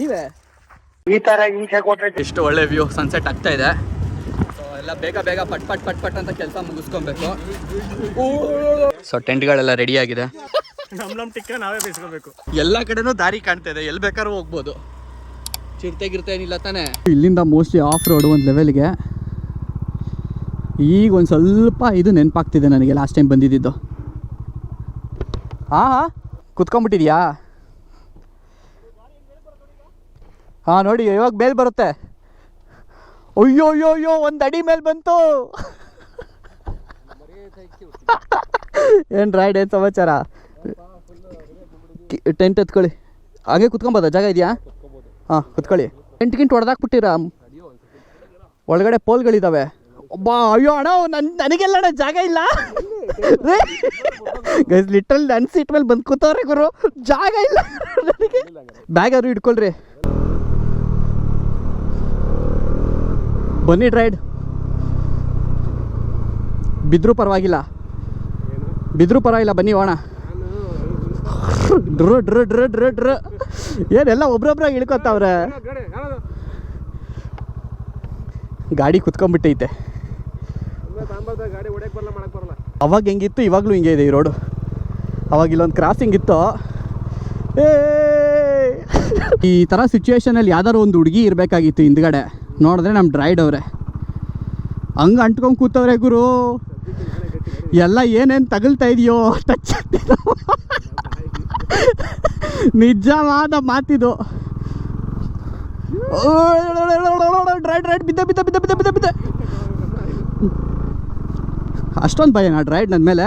ನೀವೇ? ಈ ತರ ಎಷ್ಟು ಒಳ್ಳೆ ವ್ಯೂ ಸನ್ಸೆಟ್ ಆಗ್ತಾ ಇದೆ. ಸೊ ಎಲ್ಲ ಬೇಗ ಬೇಗ ಪಟ್ ಪಟ್ ಪಟ್ ಪಟ್ ಅಂತ ಕೆಲಸ ಮುಗಿಸ್ಕೊಬೇಕು. ಸೊ ಟೆಂಟ್ಗಳೆಲ್ಲ ರೆಡಿ ಆಗಿದೆ. ನಮ್ ನಮ್ ಟಿಕ್ಕ ನಾವೇ ಬೇಯಿಸ್ಕೋಬೇಕು ಎಲ್ಲ ಕಡೆನೂ ದಾರಿ ಕಾಣ್ತಾ ಇದೆ. ಎಲ್ಲಿ ಬೇಕಾದ್ರೂ ಹೋಗ್ಬೋದು. ಚಿರತೆ ಗಿರ್ತೆ ಏನಿಲ್ಲ ತಾನೆ. ಇಲ್ಲಿಂದ ಮೋಸ್ಟ್ಲಿ ಆಫ್ ರೋಡ್ ಒಂದು ಲೆವೆಲ್ಗೆ ಈಗ ಒಂದು ಸ್ವಲ್ಪ ಇದು ನೆನಪಾಗ್ತಿದೆ ನನಗೆ ಲಾಸ್ಟ್ ಟೈಮ್ ಬಂದಿದ್ದು. ಹಾಂ ಹಾಂ. ಕುತ್ಕೊಂಡ್ಬಿಟ್ಟಿದ್ಯಾ? ಹಾಂ, ನೋಡಿ, ಇವಾಗ ಮೇಲ್ ಬರುತ್ತೆ. ಅಯ್ಯೋ ಅಯ್ಯೋ ಅಯ್ಯೋ, ಒಂದು ಅಡಿ ಮೇಲೆ ಬಂತು. ಏನು ರೈಡ್ ಏನು ಸಮಾಚಾರ? ಟೆಂಟ್ ಎತ್ಕೊಳ್ಳಿ. ಹಾಗೆ ಕುತ್ಕೊಬೋದಾ? ಜಾಗ ಇದೆಯಾ? ಹಾಂ, ಕುತ್ಕೊಳ್ಳಿ. ಟೆಂಟ್ ಗಿಂಟ್ ಹೊಡೆದಾಕ್ಬಿಟ್ಟಿರಾ ಒಳಗಡೆ ಪೋಲ್ಗಳಿದ್ದಾವೆ ಒಬ್ಬ ಅಯ್ಯೋ ಅಣ್ಣ ನನ್ ನನಗೆಲ್ಲ ಅಣ್ಣ ಜಾಗ ಇಲ್ಲ ಗೈಸ್ ಲಿಟ್ರಲ್ ನನ್ನ ಸೀಟ್ ಮೇಲೆ ಬಂದು ಕೂತವ್ರೆ ಗುರು ಜಾಗ ಇಲ್ಲ ನನಗೆ ಬ್ಯಾಗ್ ಅವ್ರು ಇಟ್ಕೊಳ್ರಿ ಬನ್ನಿ ಡ್ರೈಡ್ ಬಿದ್ರೂ ಪರವಾಗಿಲ್ಲ ಬಿದ್ರೂ ಪರವಾಗಿಲ್ಲ ಬನ್ನಿ ಹೋಣ ಡ್ರ ಡ್ರ ಡ್ರ ಡ್ರ ಡ್ರ ಏನೆಲ್ಲ ಒಬ್ರೊಬ್ರಾಗಿ ಇಳ್ಕೊತಾವ್ರೆ ಗಾಡಿ ಕುತ್ಕೊಂಡ್ಬಿಟ್ಟೈತೆ ಗಾಡಿ ಹೊಡೆಯಕ್ ಬರಲ್ಲ ಮಾಡಕ್ ಬರಲ್ಲ ಅವಾಗ ಹೆಂಗಿತ್ತು ಇವಾಗಲೂ ಹಿಂಗೆ ಇದೆ ಈ ರೋಡು ಅವಾಗ ಇಲ್ಲೊಂದು ಕ್ರಾಸಿಂಗ್ ಇತ್ತು ಏ ಈ ಥರ ಸಿಚುವೇಶನಲ್ಲಿ ಯಾವ್ದಾರು ಒಂದು ಹುಡುಗಿ ಇರಬೇಕಾಗಿತ್ತು ಹಿಂದ್ಗಡೆ ನೋಡಿದ್ರೆ ನಮ್ಮ ಡ್ರೈಡ್ ಅವ್ರೆ ಹಂಗೆ ಅಂಟ್ಕೊಂಡು ಕೂತವ್ರೆ ಗುರು ಎಲ್ಲ ಏನೇನು ತಗಲ್ತಾ ಇದೆಯೋ ಟಚ್ ನಿಜವಾದ ಮಾತಿದು ಡ್ರೈಡ್ ಡ್ರೈಡ್ ಬಿದ್ದ ಬಿದ್ದ ಬಿದ್ದ ಬಿದ್ದ ಬಿದ್ದ ಬಿದ್ದ ಅಷ್ಟೊಂದು ಭಯ ನಾ ಡ್ರೈಡ್ ನನ್ನ ಮೇಲೆ?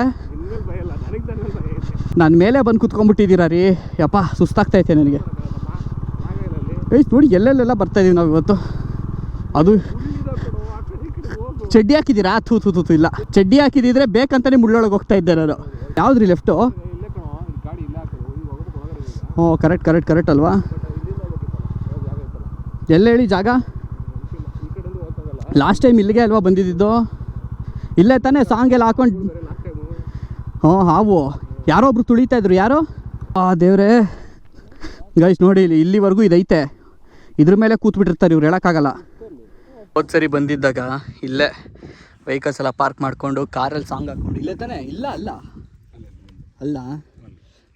ನಾನು ಮೇಲೆ ಬಂದು ಕುತ್ಕೊಂಡ್ಬಿಟ್ಟಿದ್ದೀರಾ ರೀ? ಯಪ್ಪ ಸುಸ್ತಾಗ್ತೈತೆ ನನಗೆ. ಏಯ್, ನೋಡಿ, ಎಲ್ಲೆಲ್ಲೆಲ್ಲ ಬರ್ತಾ ಇದೀವಿ ನಾವು ಇವತ್ತು. ಅದು ಚಡ್ಡಿ ಹಾಕಿದ್ದೀರಾ? ಥೂ ಥೂ ಥೂ ಇಲ್ಲ. ಚಡ್ಡಿ ಹಾಕಿದಿದ್ರೆ ಬೇಕಂತಾನೆ ಮುಳ್ಳೊಳಗೆ ಹೋಗ್ತಾ ಇದ್ದೆ ನಾನು. ಯಾವ್ದ್ರಿ ಲೆಫ್ಟು ಹ್ಞೂ ಕರೆಕ್ಟ್ ಕರೆಕ್ಟ್ ಕರೆಕ್ಟ್ ಅಲ್ವಾ? ಎಲ್ಲ ಹೇಳಿ ಜಾಗ? ಲಾಸ್ಟ್ ಟೈಮ್ ಇಲ್ಲಿಗೆ ಅಲ್ವಾ ಬಂದಿದ್ದು? ಇಲ್ಲೇ ತಾನೇ ಸಾಂಗ್ ಎಲ್ಲ ಹಾಕೊಂಡು ಹ್ಞೂ ಹಾವು. ಯಾರೋ ಒಬ್ರು ತುಳಿತಾ ಇದ್ರು. ಯಾರು? ಆ ದೇವ್ರೆ. ಗೈಸ್ ನೋಡಿ ಇಲ್ಲಿ ಇಲ್ಲಿವರೆಗೂ ಇದೈತೆ. ಇದ್ರ ಮೇಲೆ ಕೂತ್ಬಿಟ್ಟಿರ್ತಾರೆ ಇವ್ರು ಹೇಳೋಕ್ಕಾಗಲ್ಲ. ಹೋದ್ ಸರಿ ಬಂದಿದ್ದಾಗ ಇಲ್ಲೇ ವೆಹಿಕಲ್ಸ್ ಎಲ್ಲ ಪಾರ್ಕ್ ಮಾಡಿಕೊಂಡು ಕಾರಲ್ಲಿ ಸಾಂಗ್ ಹಾಕ್ಕೊಂಡು ಇಲ್ಲೇ ತಾನೇ? ಇಲ್ಲ ಅಲ್ಲ. ಅಲ್ಲ.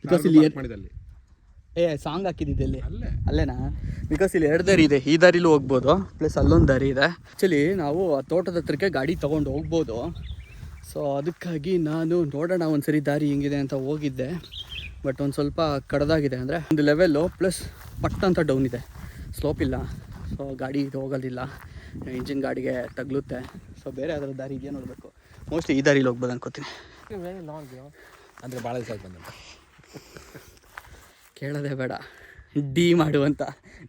ಬಿಕಾಸ್ ಇಲ್ಲಿ ಮಾಡಿದಲ್ಲಿ. ಏ ಸಾಂಗ್ ಹಾಕಿದ್ದಿದೆ ಇಲ್ಲಿ ಅಲ್ಲೇ. ಅಲ್ಲೇನಾ? ಬಿಕಾಸ್ ಇಲ್ಲಿ ಎರಡು ದಾರಿ ಇದೆ ಈ ದಾರಿಲೂ ಹೋಗ್ಬೋದು ಪ್ಲಸ್ ಅಲ್ಲೊಂದು ದಾರಿ ಇದೆ. ಆ್ಯಕ್ಚುಲಿ ನಾವು ಆ ತೋಟದ ಹತ್ರಕ್ಕೆ ಗಾಡಿ ತೊಗೊಂಡು ಹೋಗ್ಬೋದು. ಸೊ ಅದಕ್ಕಾಗಿ ನಾನು ನೋಡೋಣ ಒಂದು ಸರಿ ದಾರಿ ಹೆಂಗಿದೆ ಅಂತ ಹೋಗಿದ್ದೆ. ಬಟ್ ಒಂದು ಸ್ವಲ್ಪ ಕಡದಾಗಿದೆ ಅಂದರೆ ಒಂದು ಲೆವೆಲ್ಲು ಪ್ಲಸ್ ಪಟ್ ಅಂತ ಡೌನ್ ಇದೆ. ಸ್ಲೋಪ್ ಇಲ್ಲ. ಸೊ ಗಾಡಿ ಇದು ಹೋಗೋದಿಲ್ಲ. ಇಂಜಿನ್ ಗಾಡಿಗೆ ತಗ್ಲುತ್ತೆ. ಸೊ ಬೇರೆ ಯಾವ್ದಾದ್ರು ದಾರಿ ಇದೆಯಾ ನೋಡಬೇಕು. ಮೋಸ್ಟ್ಲಿ ಈ ದಾರಿಲಿ ಹೋಗ್ಬೋದು ಅನ್ಕೋತೀನಿ. ಅಂದರೆ ಭಾಳ ದಿವಸ ಆಯ್ತು ಬಂದಂತ. ಕೇಳೋದೇ ಬೇಡ. ಡಿ ಮಾಡುವಂತ.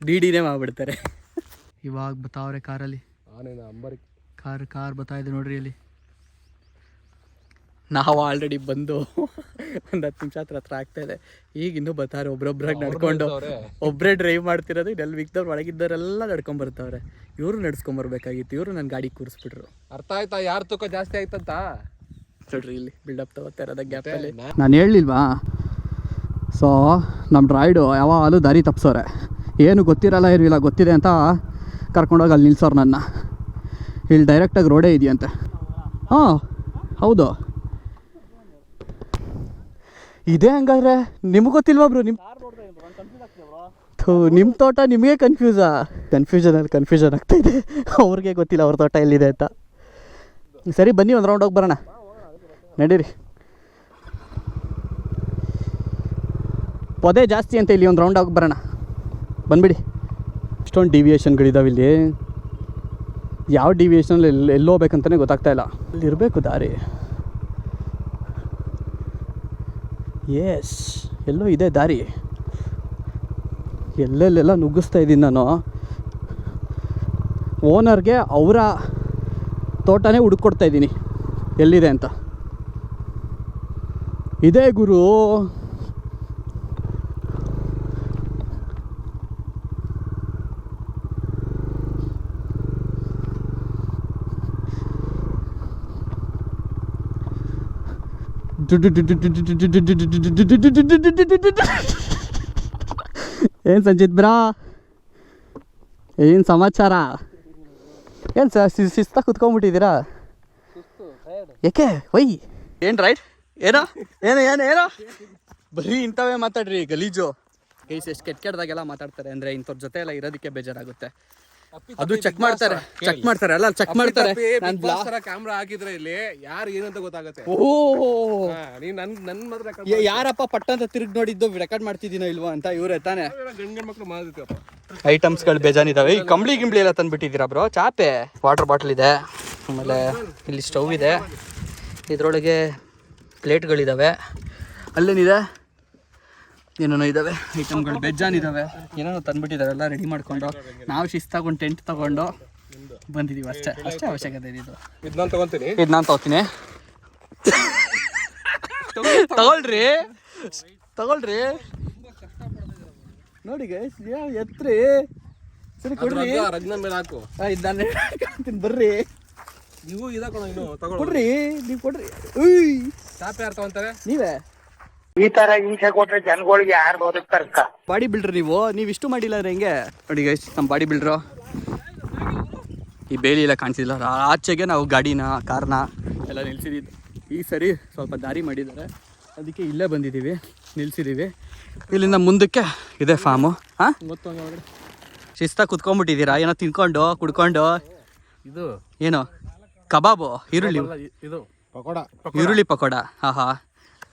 ಡಿ ಡಿನೇ ಮಾಡಿಬಿಡ್ತಾರೆ. ಇವಾಗ ಬತಾವ್ರೆ ಕಾರಲ್ಲಿ. ಅಂಬರಿ ಕಾರ್ ಕಾರ್ ಬರ್ತಾ ಇದೆ ನೋಡ್ರಿ ಇಲ್ಲಿ. ನಾವು ಆಲ್ರೆಡಿ ಬಂದು ಒಂದು ಹತ್ತು ನಿಮಿಷ ಹತ್ರ ಹತ್ರ ಆಗ್ತಾ ಇದೆ. ಈಗ ಇನ್ನೂ ಬರ್ತಾರೆ ಒಬ್ರೊಬ್ರಾಗಿ ನಡ್ಕೊಂಡು ಒಬ್ಬರೇ ಡ್ರೈವ್ ಮಾಡ್ತಿರೋದು ಇದೆಲ್ಲ ವಿಕ್ದವ್ರು ಒಳಗಿದ್ದವರೆಲ್ಲ ನಡ್ಕೊಂಡ್ ಬರ್ತಾವ್ರೆ. ಇವರು ನಡ್ಸ್ಕೊಂಬರ್ಬೇಕಾಗಿತ್ತು ಇವರು ನನ್ನ ಗಾಡಿ ಕೂರಿಸ್ಬಿಟ್ರು. ಅರ್ಥ ಆಯ್ತಾ? ಯಾರ ತೂಕ ಜಾಸ್ತಿ ಆಯ್ತಂತ? ನೋಡ್ರಿ ಇಲ್ಲಿ ಬಿಲ್ಡಪ್ ತಗೋತಾ ಇರೋದ ಗ್ಯಾಪಲ್ಲಿ ನಾನು ಹೇಳಿಲ್ವಾ ಸೊ ನಮ್ಮ ರೈಡು ಯಾವಾಗಲೂ ದಾರಿ ತಪ್ಸೋರೆ. ಏನು ಗೊತ್ತಿರಲ್ಲ ಇರಲಿಲ್ಲ ಗೊತ್ತಿದೆ ಅಂತ ಕರ್ಕೊಂಡೋಗಿ ಅಲ್ಲಿ ನಿಲ್ಸೋರು ನನ್ನ. ಇಲ್ಲಿ ಡೈರೆಕ್ಟಾಗಿ ರೋಡೇ ಇದೆಯಂತೆ. ಹಾಂ, ಹೌದು. ಇದೇ ಹಂಗಾದ್ರೆ ನಿಮ್ಗೆ ಗೊತ್ತಿಲ್ವಾ ಬ್ರೋ ನಿಮ್ಮ ಥೂ ನಿಮ್ಮ ತೋಟ ನಿಮಗೆ ಕನ್ಫ್ಯೂಸಾ ಕನ್ಫ್ಯೂಷನಲ್ಲಿ ಕನ್ಫ್ಯೂಷನ್ ಆಗ್ತಾಯಿದೆ ಅವ್ರಿಗೆ ಗೊತ್ತಿಲ್ಲ ಅವ್ರ ತೋಟ ಎಲ್ಲಿದೆ ಅಂತ. ಸರಿ, ಬನ್ನಿ ಒಂದು ರೌಂಡ್ ಹೋಗಿ ಬರೋಣ. ನಡೀರಿ. ಪೊದೆ ಜಾಸ್ತಿ ಅಂತ ಇಲ್ಲಿ ಒಂದು ರೌಂಡ್ ಆಗಿ ಬರೋಣ. ಬಂದುಬಿಡಿ. ಇಷ್ಟೊಂದು ಡಿವಿಯೇಷನ್ಗಳಿದಾವೆ ಇಲ್ಲಿ. ಯಾವ ಡಿವಿಯೇಷನಲ್ಲಿ ಎಲ್ಲಿ ಎಲ್ಲಿ ಹೋಗ್ಬೇಕಂತಲೇ ಗೊತ್ತಾಗ್ತಾ ಇಲ್ಲ. ಅಲ್ಲಿರಬೇಕು ದಾರಿ. ಎಸ್ ಎಲ್ಲೋ ಇದೆ ದಾರಿ. ಎಲ್ಲೆಲ್ಲೆಲ್ಲ ನುಗ್ಗಿಸ್ತಾ ಇದ್ದೀನಿ ನಾನು. ಓನರ್ಗೆ ಅವರ ತೋಟನೇ ಹುಡುಕೊಡ್ತಾ ಇದ್ದೀನಿ. ಎಲ್ಲಿದೆ ಅಂತ. ಇದೇ ಗುರು. ಏನು ಸಂಜಿತ್ ಬ್ರಾ? ಏನು ಸಮಾಚಾರ? ಏನು ಸರ್ ಶಿಸ್ತ ಕುತ್ಕೊಂಡ್ಬಿಟ್ಟಿದ್ದೀರಾ? ಯಾಕೆ ವೈ? ಏನು ರೈಟ್? ಏನೋ? ಏನೋ ಏನು ಏನೋ? ಬರೀ ಇಂಥವೇ ಮಾತಾಡ್ರಿ ಗಲೀಜು. ಗೈಸ್ ಎಷ್ಟು ಕೆಟ್ಟ ಕೆಟ್ಟದಾಗೆಲ್ಲ ಮಾತಾಡ್ತಾರೆ ಅಂದರೆ ಇಂಥವ್ರ ಜೊತೆ ಎಲ್ಲ ಇರೋದಕ್ಕೆ ಬೇಜಾರಾಗುತ್ತೆ. ಅದು ಚೆಕ್ ಮಾಡ್ತಾರೆ ಚೆಕ್ ಮಾಡ್ತಾರೆ ಅಲ್ಲ ಚೆಕ್ ಮಾಡ್ತಾರೆ. ನಾನು ಬ್ಲಾ ಕ್ಯಾಮ್ರಾ ಹಾಕಿದ್ರೆ ಇಲ್ಲಿ ಯಾರು ಏನಂತ ಗೊತ್ತಾಗುತ್ತೆ? ಓಹ್! ನೀ ನೀನ್ ನನ್ ನನ್ ಮಾತ್ರ ಯಾರಪ್ಪ ಪಟ್ಟ ಅಂತ ತಿರುಗಿ ನೋಡಿದ್ದು ರೆಕಾರ್ಡ್ ಮಾಡ್ತಿದ್ದೀನೋ ಇಲ್ವಾ ಅಂತ ಇವರೇ ತಾನೆ? ಗಂಡ ಮಕ್ಳು ಗಳು ಐಟಮ್ಸ್ಗಳು ಬೇಜಾನಿದಾವೆ ಈ ಕಂಬಳಿ ಗಿಂಬಳಿ ಎಲ್ಲ ತಂದ್ಬಿಟ್ಟಿದ್ದೀರಾ ಬ್ರೋ ಚಾಪೆ. ವಾಟರ್ ಬಾಟಲ್ ಇದೆ. ಆಮೇಲೆ ಇಲ್ಲಿ ಸ್ಟವ್ ಇದೆ. ಇದರೊಳಗೆ ಪ್ಲೇಟ್ಗಳಿದ್ದಾವೆ ಅಲ್ಲೇನಿದೆ? ಏನೇನೋ ಇದಾವೆ? ಐಟಮ್ಗಳು ಬೆಜ್ಜಾನ್ ಇದಾವೆ. ಏನೇನೋ ತಂದ್ಬಿಟ್ಟಿದಾರೆ ಎಲ್ಲ ರೆಡಿ ಮಾಡ್ಕೊಂಡು. ನಾವು ಶಿಸ್ತು ತಗೊಂಡು ಟೆಂಟ್ ತಗೊಂಡು ಬಂದಿದ್ದೀವಿ ಅಷ್ಟೇ. ಅಷ್ಟೇ ಅವಶ್ಯಕತೆ ಇದೆ ಇದು. ಇದ್ ನಾನ್ ತಗೊಂತೀನಿ. ಇದು ನಾನು ತಗೋತೀನಿ. ತಗೊಳ್ರಿ ತಗೊಳ್ರಿ ನೋಡಿ ಗೈಸ್ ಯಾವ ಎತ್ರಿ. ಸರಿ ಕೊಡ್ರಿ. ರಗ್ನ ಮೇಲೆ ಹಾಕು. ಇದು ನಾನು ಹೇಳ್ತೀನಿ ಬರ್ರಿ. ನೀವು ಇದಾಕೋಣ ಇನ್ನು ಕೊಡ್ರಿ ನೀವು ಕೊಡ್ರಿ. ಉಯ್ ಯಾರು ತಗೊಂತಾರೆ? ನೀವೇ? ಈ ತರ ಹಿಂಸೆ ಕೊಟ್ರೆ ಜನಗಳಿಗೆ ಯಾರು ಬದುಕ್ತಾರಕ್ಕ ಬಾಡಿ ಬಿಲ್ಡ್ರ್ ನೀವು ನೀವು ಇಷ್ಟು ಮಾಡಿಲ್ಲ ಅಂದ್ರೆ ಹೆಂಗೆ? ನೋಡಿ ಗೈಸ್ ನಮ್ಮ ಬಾಡಿ ಬಿಲ್ಡ್ರು. ಈ ಬೇಲಿ ಎಲ್ಲ ಕಾಣಿಸಿಲ್ಲ ಆಚೆಗೆ ನಾವು ಗಾಡಿನ ಕಾರ್ನ ಎಲ್ಲ ನಿಲ್ಸಿದ್ದು ಈ ಸರಿ ಸ್ವಲ್ಪ ದಾರಿ ಮಾಡಿದ್ದಾರೆ. ಅದಕ್ಕೆ ಇಲ್ಲೇ ಬಂದಿದ್ದೀವಿ ನಿಲ್ಸಿದ್ದೀವಿ. ಇಲ್ಲಿಂದ ಮುಂದಕ್ಕೆ ಇದೆ ಫಾರ್ಮು ಹಾಂ? ಶಿಸ್ತಾಗಿ ಕುತ್ಕೊಂಡ್ಬಿಟ್ಟಿದ್ದೀರಾ? ಏನೋ ತಿನ್ಕೊಂಡು ಕುಡ್ಕೊಂಡು? ಇದು ಏನೋ? ಕಬಾಬು ಈರುಳ್ಳಿ? ಇದು ಪಕೋಡ ಈರುಳ್ಳಿ ಪಕೋಡ. ಹಾಂ ಹಾ.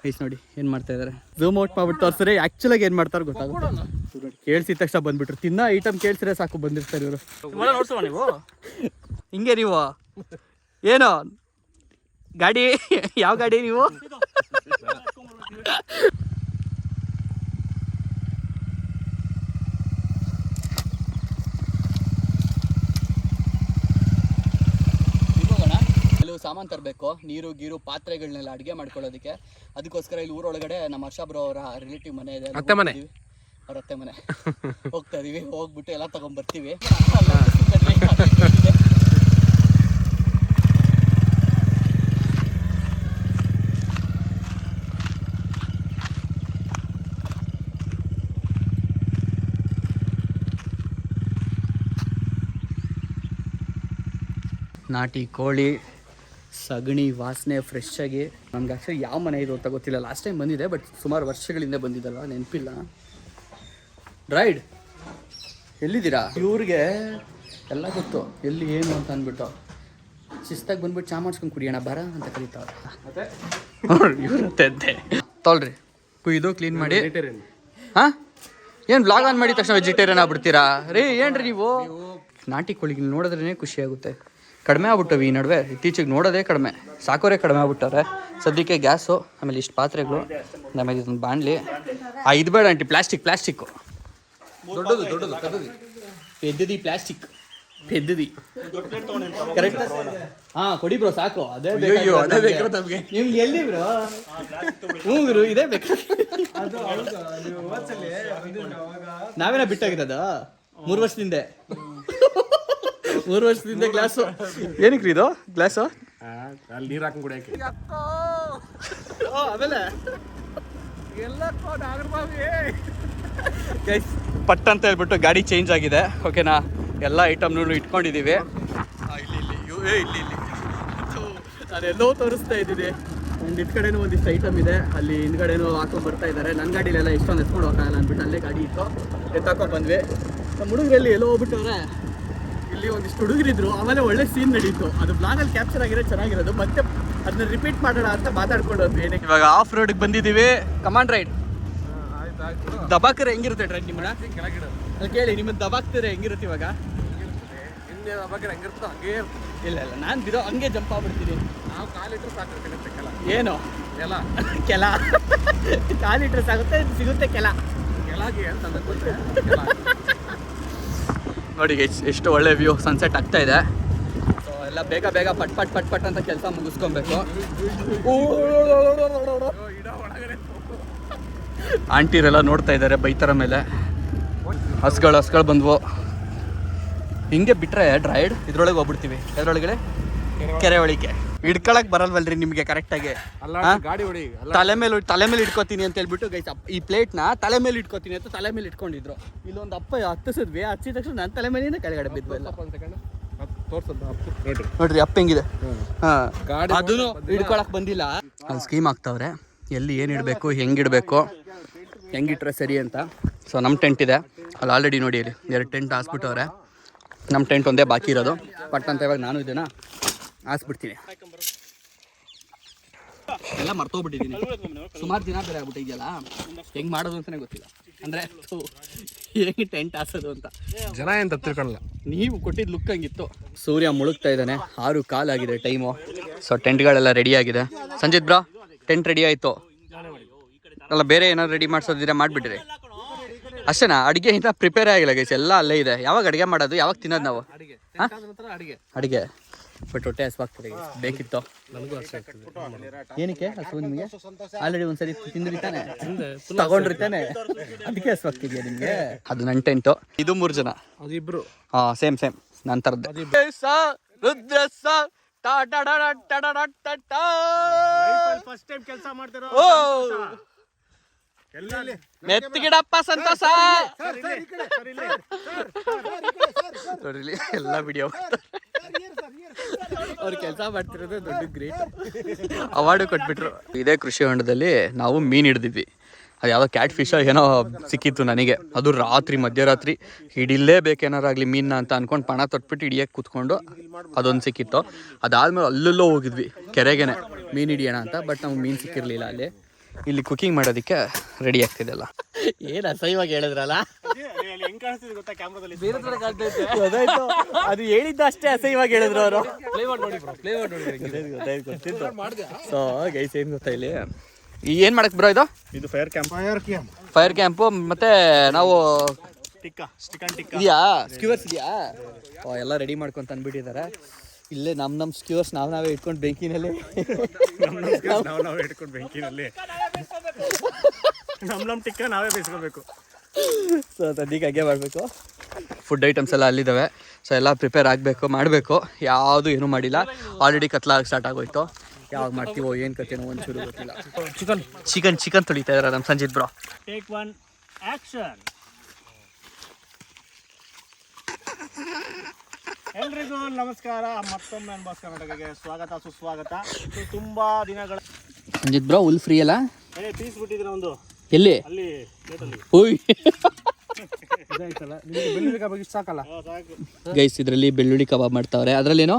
ಐಸ್ ನೋಡಿ, ಏನು ಮಾಡ್ತಾ ಇದ್ದಾರೆ ಝೂಮ್ ಔಟ್ ಮಾಡ್ಬಿಟ್ಟು ತೋರಿಸಿದ್ರೆ ಆ್ಯಕ್ಚುಲಾಗಿ ಏನು ಮಾಡ್ತಾರೆ ಗೊತ್ತಾಗುತ್ತೆ. ಕೇಳಿಸಿದ ತಕ್ಷಣ ಬಂದ್ಬಿಟ್ರು. ತಿನ್ನ ಐಟಮ್ ಕೇಳಿಸಿದ್ರೆ ಸಾಕು, ಬಂದಿರ್ತಾರೆ ಇವರು. ನೀವು? ಹಿಂಗೆ ನೀವು? ಏನೋ? ಗಾಡಿ, ಯಾವ ಗಾಡಿ ನೀವು? ಸಾಮಾನು ತರಬೇಕು ನೀರು ಗೀರು ಪಾತ್ರೆಗಳನ್ನೆಲ್ಲ ಅಡುಗೆ ಮಾಡ್ಕೊಳ್ಳೋದಕ್ಕೆ. ಅದಕ್ಕೋಸ್ಕರ ಇಲ್ಲಿ ಊರೊಳಗಡೆ ನಮ್ಮ ಹರ್ಷಬ್ರು ಅವರ ರಿಲೇಟಿವ್ ಮನೆ ಇದೆ. ಅತ್ತೆ ಮನೆ. ಅವ್ರ ಅತ್ತೆ ಮನೆ. ಹೋಗ್ತಾ ಇದೀವಿ. ಹೋಗ್ಬಿಟ್ಟು ಎಲ್ಲ ತಗೊಂಡ್ಬರ್ತೀವಿ ನಾಟಿ ಕೋಳಿ ಸಗಣಿ ವಾಸನೆ ಫ್ರೆಶ್ ಆಗಿ. ನಮ್ಗೆ ಆಕ್ಚುಲಿ ಯಾವ ಮನೆ ಇದು ಅಂತ ಗೊತ್ತಿಲ್ಲ. ಲಾಸ್ಟ್ ಟೈಮ್ ಬಂದಿದೆ ಬಟ್ ಸುಮಾರು ವರ್ಷಗಳಿಂದ ಬಂದಿದ್ದಲ್ಲ ನೆನಪಿಲ್ಲ. ರೈಡ್ ಎಲ್ಲಿದ್ದೀರಾ? ಇವ್ರಿಗೆ ಎಲ್ಲ ಗೊತ್ತು. ಎಲ್ಲಿ ಏನು ಅಂತ ಅಂದ್ಬಿಟ್ಟು. ಶಿಸ್ತಾಗಿ ಬಂದ್ಬಿಟ್ಟು ಚಾ ಮಾಡ್ಸ್ಕೊಂಡು ಕುಡಿಯೋಣ ಬರ ಅಂತ ಕರೀತಾವ್ರೆ. ಇವ್ರಂತೆ ತೊಳ್ರಿ ಕುಯ್ದು ಕ್ಲೀನ್ ಮಾಡಿ. ಹಾಂ? ಏನು ಬ್ಲಾಗ್ ಆನ್ ಮಾಡಿದ ತಕ್ಷಣ ವೆಜಿಟೇರಿಯನ್ ಆಗ್ಬಿಡ್ತೀರಾ? ರೀ ಏನ್ರಿ ನೀವು? ನಾಟಿ ಕೋಳಿಗೆ ನೋಡಿದ್ರೇ ಖುಷಿ ಆಗುತ್ತೆ. ಕಡಿಮೆ ಆಗ್ಬಿಟ್ಟವೆ ಈ ನಡುವೆ. ಇತ್ತೀಚೆಗೆ ನೋಡೋದೇ ಕಡಿಮೆ. ಸಾಕೋರೆ ಕಡಿಮೆ ಆಗ್ಬಿಟ್ಟವ್ರೆ. ಸದ್ಯಕ್ಕೆ ಗ್ಯಾಸು ಆಮೇಲೆ ಇಷ್ಟು ಪಾತ್ರೆಗಳು ಆಮೇಲೆ ಇದೊಂದು ಬಾಣಲಿ. ಆ ಇದು ಬೇಡ ಆಂಟಿ ಪ್ಲಾಸ್ಟಿಕ್ ಪ್ಲಾಸ್ಟಿಕ್ಕು ದೊಡ್ಡದು ದೊಡ್ಡದು ಕದದಿ ಪೆದ್ದದಿ ಪ್ಲಾಸ್ಟಿಕ್. ಪೆದ್ದದಿ. ಕರೆಕ್ಟ್ ಹಾ ಕೊಡಿ ಬ್ರೋ ಸಾಕು. ಅದೇ ಅಯ್ಯೋ, ಅದೇ ಬೇಕು ತಮಗೆ? ನಿಮ್ಗೆ ಎಲ್ಲಿ ಬ್ರೋ ಹ್ಞೂ ಗುರು ಇದೇ ಬೇಕು ನಾವೇನ ಬಿಟ್ಟಾಗಿರೋದ ಮೂರು ವರ್ಷದಿಂದ. ಮೂರು ವರ್ಷದಿಂದ ಗ್ಲಾಸು. ಏನಕ್ಕೆ ಇದು? ಗ್ಲಾಸು? ಅಲ್ಲಿ ನೀರ್ ಹಾಕೊಂಡ್ ಕುಡಿಯಕ್ಕೆ ಆಮೇಲೆ ಎಲ್ಲ ಗೈಸ್ ಪಟ್ ಅಂತ ಹೇಳ್ಬಿಟ್ಟು ಗಾಡಿ ಚೇಂಜ್ ಆಗಿದೆ. ಓಕೆನಾ ಎಲ್ಲ ಐಟಮ್ನು ಇಟ್ಕೊಂಡಿದ್ದೀವಿ ಅದೆಲ್ಲೋ ಇಲ್ಲಿ ಇಲ್ಲಿ. ಇವು- ಇಲ್ಲಿ ನಾನೆಲ್ಲೋ ತೋರಿಸ್ತಾ ಇದ್ದೀವಿ. ಒಂದು ಇದ್ ಕಡೆನೂ ಒಂದಿಷ್ಟು ಐಟಮ್ ಇದೆ. ಅಲ್ಲಿ ಹಿಂದ್ಗಡೆನೂ ಹಾಕೊಂಡ್ ಬರ್ತಾ ಇದ್ದಾರೆ ನನ್ನ ಗಾಡಿಲೆಲ್ಲ ಇಷ್ಟೊಂದು ಎತ್ಕೊಂಡು ಹೋಗಲ್ಲ ಅಂದ್ಬಿಟ್ಟು ಅಲ್ಲೇ ಗಾಡಿ ಇತ್ತು. ಎತ್ತಾಕೊಂಡ್ ಬಂದ್ವಿ. ನಮ್ಮ ಹುಡುಗರಲ್ಲಿ ಎಲ್ಲೋ ಹೋಗ್ಬಿಟ್ಟವ್ರೆ? ಇಲ್ಲಿ ಒಂದಿಷ್ಟು ಹುಡುಗರಿದ್ರು ಆಮೇಲೆ ಒಳ್ಳೆ ಸೀನ್ ನಡೀತು. ಅದು ಬ್ಲಾಗಲ್ಲಿ ಕ್ಯಾಪ್ಚರ್ ಆಗಿರೋ ಚೆನ್ನಾಗಿರೋದು ಮತ್ತೆ ಅದನ್ನ ರಿಪೀಟ್ ಮಾಡೋಣ ಅಂತ ಮಾತಾಡ್ಕೊಂಡು ಏನೇ ಏನಕ್ಕೆ ಇವಾಗ ಆಫ್ ರೋಡ್ ಬಂದಿದೀವಿ ಕಮಾಂಡ್ ರೈಡ್ ಆಯ್ತು ಆಯ್ತು ದಬಾಕರೆ ಹೆಂಗಿರುತ್ತೆ ಟ್ರೈನ್ ನಿಮ್ಮ ಅಲ್ಲಿ ಕೇಳಿ ನಿಮ್ಮ ದಬಾಕ್ತಾರೆ ಹೆಂಗಿರುತ್ತೆ ಇವಾಗ. ಇಲ್ಲ ಇಲ್ಲ ನಾನು ಬಿಡೋ ಹಂಗೆ ಜಂಪ್ ಆಗ್ಬಿಡ್ತೀನಿ. ನಾವು ಕಾಲಿಟ್ರು ಸಾಕು ಕೆಲ ಏನು? ಕೆಲ. ಕೆಲ ಕಾಲಿಟ್ರೆ ಸಾಗುತ್ತೆ ಸಿಗುತ್ತೆ ಕೆಲ. ಕೆಲಾಗಿ ಅಂತ ಗೊತ್ತಿಲ್ಲ ಕೆಲ. ನೋಡಿ, ಎಷ್ಟು ಒಳ್ಳೆ ವ್ಯೂ ಸನ್ಸೆಟ್ ಆಗ್ತಾ ಇದೆ. ಎಲ್ಲ ಬೇಗ ಬೇಗ ಪಟ್ ಪಟ್ ಪಟ್ ಪಟ್ ಅಂತ ಕೆಲಸ ಮುಗಿಸ್ಕೊಬೇಕು. ಆಂಟಿರೆಲ್ಲ ನೋಡ್ತಾ ಇದ್ದಾರೆ ಬೈತರ ಮೇಲೆ. ಹಸ್ಗಳು ಹಸ್ಗಳು ಬಂದ್ವು. ಹಿಂಗೆ ಬಿಟ್ರೆ ಡ್ರೈಡ್ ಇದ್ರೊಳಗೆ ಹೋಗ್ಬಿಡ್ತೀವಿ. ಅದರೊಳಗಡೆ ಕೆರೆ ಒಳಗೆ. ಹಿಡ್ಕೊಳಕ್ ಬರಲ್ವಲ್ರಿ ನಿಮ್ಗೆ ಕರೆಕ್ಟಾಗಿ ಆಗಿ? ಗಾಡಿ ಹೊಡಿ ತಲೆ ಮೇಲೆ ತಲೆ ಮೇಲೆ ಇಟ್ಕೋತೀನಿ ಅಂತ ಹೇಳ್ಬಿಟ್ಟು ಗೈಸ್ ಈ ಪ್ಲೇಟ್ನ ತಲೆ ಮೇಲೆ ಇಟ್ಕೋತೀನಿ ಅಂತ ತಲೆ ಮೇಲೆ ಇಟ್ಕೊಂಡಿದ್ರು ಇಲ್ಲೊಂದು ಅಪ್ಪ ಹತ್ತಿಸಿದ್ವಿ ಹಚ್ಚಿದ ತಕ್ಷಣ ನನ್ನ ತಲೆ ಮೇಲಿಂದ ಕೆಳಗಡೆ ಬಿದ್ವಲ್ಲ ನೋಡ್ರಿ. ಅಪ್ಪ ಹೆಂಗಿದೆ? ಅದನ್ನು ಹಿಡ್ಕೊಳಕ್ ಬಂದಿಲ್ಲ. ಅಲ್ಲಿ ಸ್ಕೀಮ್ ಆಗ್ತಾವ್ರೆ. ಎಲ್ಲಿ ಏನು ಇಡಬೇಕು ಹೆಂಗೆ ಇಡಬೇಕು ಹೆಂಗಿಟ್ರೆ ಸರಿ ಅಂತ. ಸೊ ನಮ್ಮ ಟೆಂಟ್ ಇದೆ. ಅಲ್ಲಿ ಆಲ್ರೆಡಿ ನೋಡಿ ಇಲ್ಲಿ ಎರಡು ಟೆಂಟ್ ಹಾಸ್ಬಿಟ್ಟವ್ರೆ. ನಮ್ಮ ಟೆಂಟ್ ಒಂದೇ ಬಾಕಿ ಇರೋದು. ಬಟ್ ಅಂತ ಇವಾಗ ನಾನು ಇದನ್ನ ಹಾಸ್ಬಿಡ್ತೀನಿ. ಎಲ್ಲ ಮರ್ತೋಗ್ಬಿಟ್ಟಿದ್ದೀನಿ. ಸುಮಾರು ದಿನ ಬೇರೆ ಆಗ್ಬಿಟ್ಟಿದೆಯಲ್ಲ ಹೆಂಗೆ ಮಾಡೋದು ಅಂತಲೇ ಗೊತ್ತಿಲ್ಲ. ಅಂದರೆ ಹೇಗೆ ಟೆಂಟ್ ಹಾಸೋದು ಅಂತ. ಜನ ಏನು ತಿಳ್ಕೊಳಲ್ಲ. ನೀವು ಕೊಟ್ಟಿದ್ದ ಲುಕ್ ಹಂಗಿತ್ತು. ಸೂರ್ಯ ಮುಳುಗ್ತಾ ಇದ್ದಾನೆ. ಆರು ಕಾಲಾಗಿದೆ ಟೈಮು ಸೊ ಟೆಂಟ್ಗಳೆಲ್ಲ ರೆಡಿ ಆಗಿದೆ. ಸಂಜಿತ್ ಬ್ರಾ ಟೆಂಟ್ ರೆಡಿ ಆಯಿತು. ಅಲ್ಲ ಬೇರೆ ಏನಾದ್ರು ರೆಡಿ ಮಾಡಿಸೋದಿದ್ರೆ ಮಾಡಿಬಿಟ್ರಿ ಅಷ್ಟೇನಾ? ಅಡುಗೆ ಇಂಥ ಪ್ರಿಪೇರ್ ಆಗಿಲ್ಲ ಗೈಸ್ ಎಲ್ಲ ಅಲ್ಲೇ ಇದೆ. ಯಾವಾಗ ಅಡುಗೆ ಮಾಡೋದು? ಯಾವಾಗ ತಿನ್ನೋದು ನಾವು? ಅಡಿಗೆ. ಬಟ್ ಹೊಟ್ಟೆ ಹಸುವಾಗ್ತದೆ ಬೇಕಿತ್ತು. ನನಗೂ ಅಷ್ಟೇ ಆಗ್ತದೆ ಏನಕ್ಕೆ? ಹಸು ನಿಮಗೆ? ಆಲ್ರೆಡಿ ಒಂದ್ಸರಿ ತಿಂದಿರ್ತಾನೆ ತಗೊಂಡಿರ್ತಾನೆ. ತಗೊಂಡ್ರಿ ತಾನೆ ಅದಕ್ಕೆ ಹಸ್ವಾಗ್ತಿದ್ಯಾ ನಿಮಗೆ? ಅದು ನನ್ನ ಟೆಂಟು ಇದು ಮೂರು ಜನ. ಅದಿಬ್ರು. ಹಾ ಸೇಮ್ ಸೇಮ್ ನನ್ನ ತರದ್ದು ರುದ್ರ ಫಸ್ಟ್ ಟೈಮ್ ಕೆಲಸ ಮಾಡ್ತಿರೋ ಮೆತ್ತಗಿಡಪ್ಪ ಸಂತೋಷ! ನೋಡ್ರಿ ಎಲ್ಲ ವಿಡಿಯೋ ಅವ್ರ ಕೆಲಸ ಮಾಡ್ತಿರೋದು ದೊಡ್ಡ ಗ್ರೇಟ್. ಅವಾರ್ಡು ಕೊಟ್ಬಿಟ್ರು. ಇದೇ ಕೃಷಿ ಹೊಂಡದಲ್ಲಿ ನಾವು ಮೀನು ಹಿಡ್ದಿದ್ವಿ. ಅದು ಯಾವುದೋ ಕ್ಯಾಟ್ ಫಿಶ್ ಏನೋ ಸಿಕ್ಕಿತ್ತು ನನಗೆ. ಅದು ರಾತ್ರಿ ಮಧ್ಯರಾತ್ರಿ ಹಿಡಿಲೇಬೇಕೇನಾರಾಗಲಿ ಮೀನ್ ಅಂತ ಅನ್ಕೊಂಡು ಪಣ ತೊಟ್ಬಿಟ್ಟು ಹಿಡಿಯಕ್ಕೆ ಕೂತ್ಕೊಂಡು ಅದೊಂದು ಸಿಕ್ಕಿತ್ತು. ಅದಾದ್ಮೇಲೆ ಅಲ್ಲೆಲ್ಲೋ ಹೋಗಿದ್ವಿ. ಕೆರೆಗೆನೆ ಮೀನು ಹಿಡಿಯೋಣ ಅಂತ ಬಟ್ ನಮ್ಗೆ ಮೀನು ಸಿಕ್ಕಿರಲಿಲ್ಲ ಅಲ್ಲಿ. ಇಲ್ಲಿ ಕುಕಿಂಗ್ ಮಾಡೋದಕ್ಕೆ ರೆಡಿ ಆಗ್ತಿದೆಲ್ಲ ಏನು ಅಸಹ್ಯವಾಗಿ ಹೇಳಿದ್ರಲ್ಲ? ಅದು ಹೇಳಿದ್ದು ಅಷ್ಟೇ ಅಸಹ್ಯವಾಗಿ ಹೇಳಿದ್ರು ಅವರು. ಫ್ಲೇವರ್ ನೋಡಿ ಬ್ರೋ ಫ್ಲೇವರ್ ನೋಡಿ ಸೊ ಗೈಸ್ ಏನು ಗೊತ್ತಾ ಇಲ್ಲಿ? ಏನು ಮಾಡಕ್ ಬ್ರೋ ಇದು? ಇದು fire camp fire camp fire camp ಮತ್ತೆ ನಾವು ಟಿಕ್ಕ ಸ್ಟಿಕನ್ ಟಿಕ್ಕ ಇದೆಯಾ? ಸ್ಕ್ಯೂವರ್ಸ್ ಇದೆಯಾ? ಓ ಎಲ್ಲ ರೆಡಿ ಮಾಡ್ಕೊಂತ ಅಂದ್ಬಿಟ್ಟಿದ್ದಾರೆ ಇಲ್ಲೇ ನಮ್ಮ ನಮ್ಮ ಸ್ಕ್ಯೂರ್ಸ್ ನಾವು ನಾವೇ ಇಟ್ಕೊಂಡು ಬೆಂಕಿನಲ್ಲಿ. ನಾವು ನಾವೇ ಇಟ್ಕೊಂಡು ಬೆಂಕಿನಲ್ಲಿ. ನಮ್ ನಮ್ ಟಿಕ್ಕ ನಾವೇ ಬೇಯಿಸ್ಕೋಬೇಕು. ಸೊ ಸದ್ಯಕ್ಕೆ ಹಾಗೆ ಮಾಡಬೇಕು. ಫುಡ್ ಐಟಮ್ಸ್ ಎಲ್ಲ ಅಲ್ಲಿದ್ದಾವೆ. ಸೊ ಎಲ್ಲ ಪ್ರಿಪೇರ್ ಆಗಬೇಕು ಮಾಡಬೇಕು. ಯಾವುದು ಏನೂ ಮಾಡಿಲ್ಲ. ಆಲ್ರೆಡಿ ಕತ್ಲಾಗ ಸ್ಟಾರ್ಟ್ ಆಗೋಯ್ತು. ಯಾವಾಗ ಮಾಡ್ತೀವೋ ಏನು ಕತೆನೋ ಒಂಚೂರು ಗೊತ್ತಿಲ್ಲ. ಚಿಕನ್ ಚಿಕನ್ ಚಿಕನ್ ತೊಳಿತಾ ಇದಾರೆ ನಮ್ಮ Sanjith bro take one action ಎಲ್ರಿಗೂ ನಮಸ್ಕಾರ. ಮತ್ತೊಮ್ಮೆ ಅನ್ಬಾಸ್ ಕರ್ನಾಟಕಕ್ಕೆ ಸ್ವಾಗತ ಸುಸ್ವಾಗತ. ಇದು ತುಂಬಾ ದಿನಗಳ ಸಂಜಿತ್ ಬ್ರೋ ಉಲ್ ಫ್ರೀ ಅಲ್ಲ? ಏ ಪೀಸ್ ಬಿಟ್ಟಿದ್ರೆ ಒಂದು? ಎಲ್ಲಿ? ಅಲ್ಲಿ ಪ್ಲೇಟಲ್ಲಿ ಓಯ್. ಇದಾಯ್ತಲ್ಲ ನಿಮಗೆ ಬೆಳ್ಳುಳ್ಳಿ ಕಬಾಬ್ ಸಾಕಲ್ಲ? ಸಾಕು. ಗೈಸ್ ಇದರಲ್ಲಿ ಬೆಳ್ಳುಳ್ಳಿ ಕಬಾಬ್ ಮಾಡ್ತಾವ್ರೆ. ಅದರಲ್ಲೇನೋ?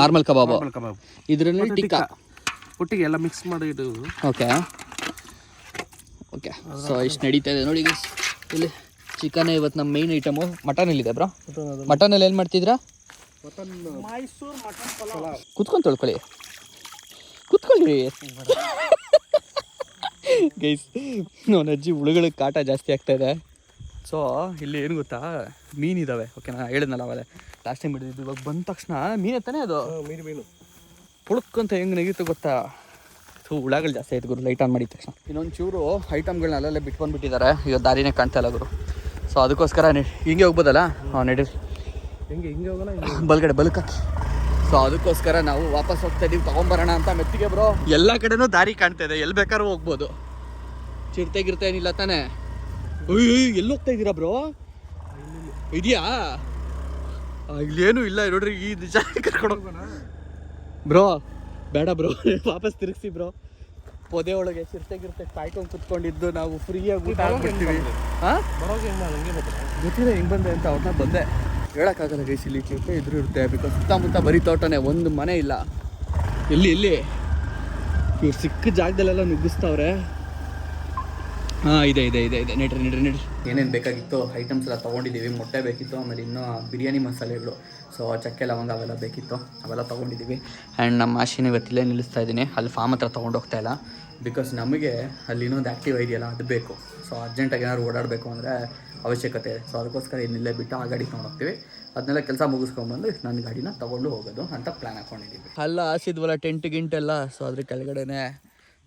Normal kebab. ಕಬಾಬ್. ಇದರಲ್ಲಿ ಟಿಕ್ಕಾ. ಒಟ್ಟಿಗೆ ಎಲ್ಲ ಮಿಕ್ಸ್ ಮಾಡಿ ಇದು. ಓಕೆ ಓಕೆ ಸೊ ಇಷ್ಟು ನಡೀತಾ ಇದೆ ನೋಡಿ ಗೈಸ್ ಇಲ್ಲಿ. ಚಿಕನ್ ಇವತ್ತು ನಮ್ಮ ಮೇನ್ ಐಟಮು ಮಟನ್ ಎಲ್ಲಿದೆ ಬ್ರೋ ಮಟನಲ್ಲಿ ಏನು ಮಾಡ್ತಿದ್ರಾ ಮೈಸೂರು ಮಟನ್ ಪಲಾವ್. ಕುತ್ಕೊಂಡು ತೊಳ್ಕೊಳ್ಳಿ. ಕುತ್ಕೊಳ್ಳಿ ಗೈಸ್ ನನ್ನ ಅಜ್ಜಿ ಹುಳುಗಳ ಕಾಟ ಜಾಸ್ತಿ ಆಗ್ತಾ ಇದೆ. ಸೊ ಇಲ್ಲಿ ಏನು ಗೊತ್ತಾ? ಮೀನಿದಾವೆ ಓಕೆನಾ ಹೇಳಿದ್ನಲ್ಲ ಅವಾಗ ಲಾಸ್ಟ್ ಟೈಮ್ ಹಿಡಿದಿದ್ದು ಇವಾಗ ಬಂದ ತಕ್ಷಣ ಮೀನು ತಾನೇ ಅದು. ಮೀನು ಮೀನು. ಪುಳುಕ್ ಅಂತ ಹೆಂಗೆ ನೆಗೀತು ಗೊತ್ತಾ? ಸೊ ಹುಳಗಳು ಜಾಸ್ತಿ ಆಯ್ತು ಗುರು ಲೈಟ್ ಆನ್ ಮಾಡಿದ ತಕ್ಷಣ. ಇನ್ನೊಂದು ಚೂರು ಐಟಮ್ಗಳನ್ನ ಅಲ್ಲಲ್ಲೇ ಬಿಟ್ಕೊಂಡ್ಬಿಟ್ಟಿದ್ದಾರೆ ಇವಾಗ ದಾರಿನೇ ಕಾಣ್ತಾ ಇಲ್ಲ ಗುರು. ಸೊ ಅದಕ್ಕೋಸ್ಕರ ಹಿಂಗೆ ಹೋಗ್ಬೋದಲ್ಲ? ಹಾಂ ನಡೀರಿ ಹೆಂಗೆ ಹಿಂಗೆ ಹೋಗೋಣ ಬಲ್ಗಡೆ ಬಲ್ಕ. ಸೊ ಅದಕ್ಕೋಸ್ಕರ ನಾವು ವಾಪಸ್ ಹೋಗ್ತಾ ಇದೀವಿ ತಗೊಂಬರೋಣ ಅಂತ ಮೆತ್ತಿಗೆ ಬ್ರೋ ಎಲ್ಲ ಕಡೆನೂ ದಾರಿ ಕಾಣ್ತಾ ಇದೆ ಎಲ್ಲಿ ಬೇಕಾದ್ರೂ ಹೋಗ್ಬೋದು. ಚಿರತೆ ಗಿರ್ತೆ ಏನಿಲ್ಲ ತಾನೇ? ಎಲ್ಲಿ ಹೋಗ್ತಾ ಇದ್ದೀರಾ ಬ್ರೋ ಇದೆಯಾ? ಇಲ್ಲೇನು ಇಲ್ಲ ನೋಡ್ರಿ ಈ ನಿಜ ಕರ್ಕೊಂಡು ಬ್ರೋ ಬೇಡ ಬ್ರೋ ವಾಪಸ್ ತಿರುಗಿಸಿ ಬ್ರೋ ಪೊದೆ ಒಳಗೆ ಚಿರತೆ ಗಿರ್ತೆ ಕಾಯ್ಕೊಂಡು ಕುತ್ಕೊಂಡಿದ್ದು ನಾವು ಫ್ರೀಯಾಗಿ ಊಟ ಆಗ್ಬಿಡ್ತೀವಿ ಹಾಂ ಗೊತ್ತಿಲ್ಲ ಹೆಂಗ್ ಬಂದೆ ಅಂತ ಅವ್ರನ್ನ ಬಂದೆ. ಹೇಳಕ್ಕಾಗಲ್ಲ ಗೈಸ್ ಇಲ್ಲಿ ಚಿರತೆ ಇದ್ರು ಇರುತ್ತೆ ಬಿಕಾಸ್ ಸುತ್ತಮುತ್ತ ಬರೀ ತೋಟನೇ ಒಂದು ಮನೆ ಇಲ್ಲ. ಇಲ್ಲಿ ಇಲ್ಲಿ. ಇವ್ರು ಸಿಕ್ಕ ಜಾಗದಲ್ಲೆಲ್ಲ ನುಗ್ಗಿಸ್ತಾವ್ರೆ. ಹಾಂ ಇದೆ ಇದೆ ಇದೆ ಇದೆ. ನಡ್ರಿ ನಡ್ರಿ ನಡ್ರಿ. ಏನೇನು ಬೇಕಾಗಿತ್ತು? ಐಟಮ್ಸ್ ಎಲ್ಲ ತೊಗೊಂಡಿದ್ದೀವಿ. ಮೊಟ್ಟೆ ಬೇಕಿತ್ತು ಆಮೇಲೆ ಇನ್ನೂ ಬಿರಿಯಾನಿ ಮಸಾಲೆಗಳು. ಸೊ ಚಕ್ಕೆ, ಲವಂಗ ಅವೆಲ್ಲ ಬೇಕಿತ್ತು. ಅವೆಲ್ಲ ತೊಗೊಂಡಿದ್ದೀವಿ. ಆ್ಯಂಡ್ ನಮ್ಮ ಮಾಷಿನ ಇವತ್ತಿಲ್ಲೇ ನಿಲ್ಲಿಸ್ತಾ ಇದ್ದೀನಿ. ಅಲ್ಲಿ ಫಾರ್ಮ್ ಹತ್ರ ತೊಗೊಂಡೋಗ್ತಾ ಇಲ್ಲ. ಬಿಕಾಸ್ ನಮಗೆ ಅಲ್ಲಿ ಇನ್ನೊಂದು ಆ್ಯಕ್ಟಿವ್ ಇದೆಯಲ್ಲ ಅದು ಬೇಕು. ಸೊ ಅರ್ಜೆಂಟಾಗಿ ಏನಾದ್ರು ಓಡಾಡಬೇಕು ಅಂದರೆ ಅವಶ್ಯಕತೆ. ಸೊ ಅದಕ್ಕೋಸ್ಕರ ಇನ್ನಿಲ್ಲೇ ಬಿಟ್ಟು ಆ ಗಾಡಿ ತೊಗೊಂಡೋಗ್ತೀವಿ ಅದನ್ನೆಲ್ಲ ಕೆಲಸ ಮುಗಿಸ್ಕೊಂಬಂದು ನನ್ನ ಗಾಡಿನ ತೊಗೊಂಡು ಹೋಗೋದು ಅಂತ ಪ್ಲ್ಯಾನ್ ಹಾಕ್ಕೊಂಡಿದ್ದೀವಿ ಅಲ್ಲ ಆಸಿದ್ವಲ್ಲ ಟೆಂಟ್ ಗಿಂಟೆಲ್ಲ. ಸೊ ಅದ್ರ ಕೆಳಗಡೆನೆ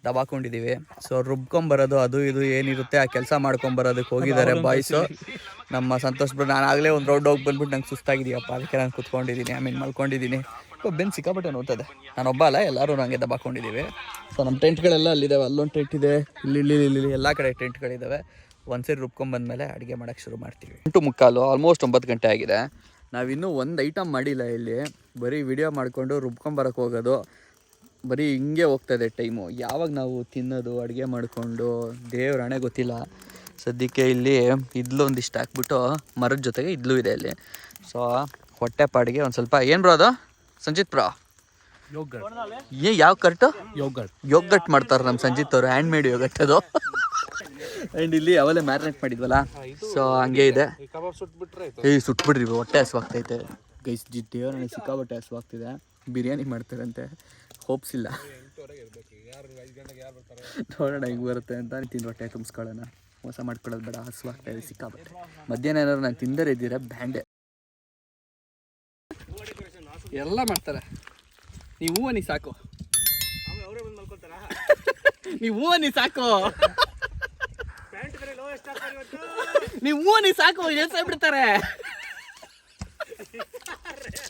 ದಬಾಕೊಂಡಿದ್ದೀವಿ ಸೊ ರುಬ್ಕೊಂಬರೋದು ಅದು ಇದು ಏನಿರುತ್ತೆ ಆ ಕೆಲಸ ಮಾಡ್ಕೊಂಬರೋದಕ್ಕೆ ಹೋಗಿದ್ದಾರೆ ಬಾಯ್ಸು ನಮ್ಮ ಸಂತೋಷ್ ಬ್ರೋ ನಾನು ಆಗಲೇ ಒಂದು ರೌಂಡ್ ಹೋಗಿ ಬಂದ್ಬಿಟ್ಟು ನಂಗೆ ಸುಸ್ತಾಗಿದೆಯಪ್ಪ. ಅದಕ್ಕೆ ನಾನು ಕುತ್ಕೊಂಡಿದ್ದೀನಿ ಐ ಮೀನ್ ಮಲ್ಕೊಂಡಿದ್ದೀನಿ ಬೆನ್ ಸಿಕ್ಕಾಪಟ್ಟೆ ನೋಡ್ತದೆ ನಾನೊಬ್ಬ ಅಲ್ಲ ಎಲ್ಲರೂ ನನಗೆ ದಬ್ಬಾಕೊಂಡಿದ್ದೀವಿ ಸೊ ನಮ್ಮ ಟೆಂಟ್ಗಳೆಲ್ಲ ಅಲ್ಲಿದ್ದಾವೆ ಅಲ್ಲೊಂದು ಟೆಂಟ್ ಇದೆ ಇಲ್ಲಿ ಇಲ್ಲಿ ಇಲ್ಲಿ ಇಲ್ಲಿ ಎಲ್ಲ ಕಡೆ ಟೆಂಟ್ಗಳಿದ್ದಾವೆ ಒಂದ್ಸರಿ ರುಬ್ಕೊಂಬಂದ್ಮೇಲೆ ಅಡುಗೆ ಮಾಡೋಕ್ಕೆ ಶುರು ಮಾಡ್ತೀವಿ. ಎಂಟು ಮುಕ್ಕಾಲು ಆಲ್ಮೋಸ್ಟ್ ಒಂಬತ್ತು ಗಂಟೆ ಆಗಿದೆ. ನಾವಿನ್ನೂ ಒಂದು ಐಟಮ್ ಮಾಡಿಲ್ಲ ಇಲ್ಲಿ. ಬರೀ ವಿಡಿಯೋ ಮಾಡಿಕೊಂಡು ರುಬ್ಕೊಂಬರಕ್ಕೆ ಹೋಗೋದು. ಬರೀ ಹಿಂಗೆ ಹೋಗ್ತದೆ ಟೈಮು. ಯಾವಾಗ ನಾವು ತಿನ್ನೋದು ಅಡುಗೆ ಮಾಡಿಕೊಂಡು ದೇವ್ರ ಹಣೆ ಗೊತ್ತಿಲ್ಲ. ಸದ್ಯಕ್ಕೆ ಇಲ್ಲಿ ಇದ್ಲು ಒಂದಿಷ್ಟು ಹಾಕ್ಬಿಟ್ಟು ಮರದ ಜೊತೆಗೆ ಇದ್ಲು ಇದೆ ಇಲ್ಲಿ ಸೊ ಹೊಟ್ಟೆ ಪಾಡಿಗೆ ಒಂದು ಸ್ವಲ್ಪ. ಏನು ಬ್ರೋ ಅದು? ಸಂಜಿತ್ ಬ್ರೋ ಯೋಗ ಏ ಯಾವ ಕರ್ಟು ಯೋಗಟ್ ಯೋಗಟ್ ಮಾಡ್ತಾರೆ ನಮ್ಮ ಸಂಜಿತ್ ಅವರು ಹ್ಯಾಂಡ್ ಮೇಡ್ ಯೋಗಟ್ ಅದು. ಆ್ಯಂಡ್ ಇಲ್ಲಿ ಅವಲೇ ಮ್ಯಾರಿನೇಟ್ ಮಾಡಿದ್ವಲ್ಲ? ಸೊ ಹಂಗೆ ಇದೆ. ಏಯ್ ಸುಟ್ಬಿಡ್ರಿ ಹೊಟ್ಟೆ ಹಸುವಾಗ್ತೈತೆ. ಗೈಸ್ ಜಿ ದೇವರನ್ನ ಸಿಕ್ಕಾಬಟ್ಟೆ ಹಸುವಾಗ್ತಿದೆ. ಬಿರಿಯಾನಿ ಮಾಡ್ತಾರಂತೆ. ಹೋಪ್ಸ್ ಇಲ್ಲ. ನೋಡೋಣ ಹಿಂಗೆ ಬರುತ್ತೆ ಅಂತ ತಿಂದು ಹೊಟ್ಟೆ ತುಂಬಿಸ್ಕೊಳ್ಳೋಣ ಮೋಸ ಮಾಡ್ಕೊಳ್ಳೋದು ಬೇಡ ಹಸುವಾಗ್ತಾ ಇದೆ ಸಿಕ್ಕಾಬಟ್ಟೆ ಮಧ್ಯಾಹ್ನ ಏನಾದ್ರು ನಾನು ತಿಂದರೆ ಇದ್ದೀರಾ? ಬ್ಯಾಂಡೆ. ಎಲ್ಲ ಮಾಡ್ತಾರೆ. ನೀವು ಹೂವು ನೀ ಸಾಕು. ನೀವು ಹೂವು ನೀ ಸಾಕು. ನೀವು ಹೂವು ನೀ ಸಾಕು ಎಲ್ಸ ಬಿಡ್ತಾರೆ